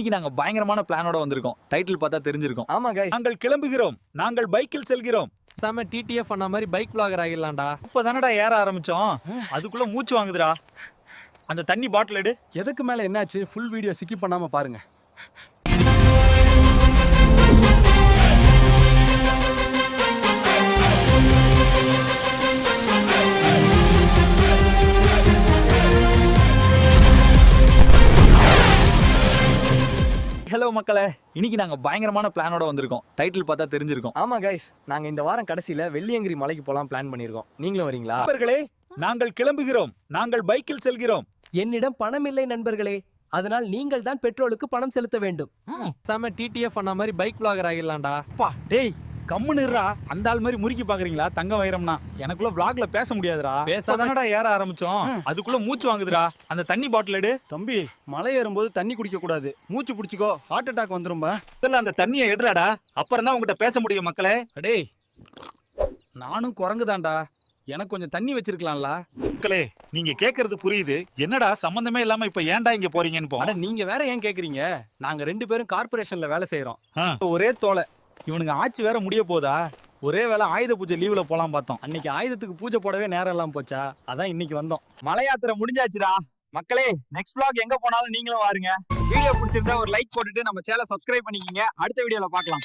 இன்னைக்கு நாங்க பயங்கரமான பிளானோட வந்திருக்கோம். டைட்டில் பார்த்தா தெரிஞ்சிருக்கும். ஆமா கைஸ் நாங்கள் கிளம்புகிறோம். நாங்கள் பைக்கில் செல்கிறோம். சாம டிடிஎஃப் பண்ண மாதிரி பைக் பிளாகர் ஆகிடலாம்டா. இப்பதானடா ஏற ஆரம்பிச்சோம். அதுக்குள்ள மூச்சு வாங்குதுடா. அந்த தண்ணி பாட்டில் எடு. எதுக்கு மேல என்னாச்சு? ஃபுல் வீடியோ ஸ்கிப் பண்ணாம பாருங்க. மக்களே இன்னைக்கு நாங்க பயங்கரமான பிளானோட வந்திருக்கோம். டைட்டில் பார்த்தா தெரிஞ்சிருக்கும். ஆமா கைஸ் நாங்க இந்த வாரம் கடைசியில வெள்ளியங்கிரி மலைக்கு போலாம் பிளான் பண்ணிருக்கோம் நீங்களும் வரீங்களா? நண்பர்களே நாங்கள் கிளம்புகிறோம். நாங்கள் பைக்கில் செல்கிறோம். என்னிடம் பணம் இல்லை நண்பர்களே. அதனால் நீங்கள் தான் பெட்ரோலுக்கு பணம் செலுத்த வேண்டும். சாம டிடிஎஃப் பண்ண மாதிரி பைக் பிளாகர் ஆகிடலாம்டா. டேய் கம்முன்னு இருடா. அந்த ஆள் மாதிரி முறுக்கி பாக்குறீங்களா? தங்க வைரம்னா. எனக்குள்ள vlogல பேச முடியாதுடா. பேசாதானடா ஏற ஆரம்பிச்சோம். அதுக்குள்ள மூச்சு வாங்குதுடா. அந்த தண்ணி பாட்டில் எடு. தம்பி மலை ஏறும்போது தண்ணி குடிக்க கூடாது. மூச்சு பிடிச்சிக்கோ. ஹார்ட் அட்டாக் வந்துரும்பா முதல்ல அந்த தண்ணியை எடுறாடா. அப்புறம் தான் உங்ககிட்ட பேச முடியும் மக்களே. டேய் நானும் குரங்குதான்டா. எனக்கு கொஞ்சம் தண்ணி வச்சிருக்கலாம்ல. மக்களே நீங்க கேக்குறது புரியுது. என்னடா சம்பந்தமே இல்லாம இப்ப ஏன்டா இங்க போறீங்கன்னு போ. அட நீங்க வேற ஏன் கேக்குறீங்க? நாங்க ரெண்டு பேரும் கார்ப்பரேஷன்ல வேலை செய்யறோம் ஒரே தோலை. இவனுங்க ஆட்சி வேற முடிய போதா? ஒரே வேளை ஆயுத பூஜை லீவ்ல போலாம் பார்த்தோம். அன்னைக்கு ஆயுதத்துக்கு பூஜை போடவே நேரம் இல்லாம போச்சா? அதான் இன்னைக்கு வந்தோம். மலை யாத்திரை முடிஞ்சாச்சுடா. மக்களே நெக்ஸ்ட் vlog எங்க போனாலும் நீங்களும் வாருங்க. வீடியோ பிடிச்சிருந்தா ஒரு லைக் போட்டுட்டு நம்ம சேனலை சப்ஸ்கிரைப் பண்ணிக்கிங்க. அடுத்த வீடியோல பார்க்கலாம்.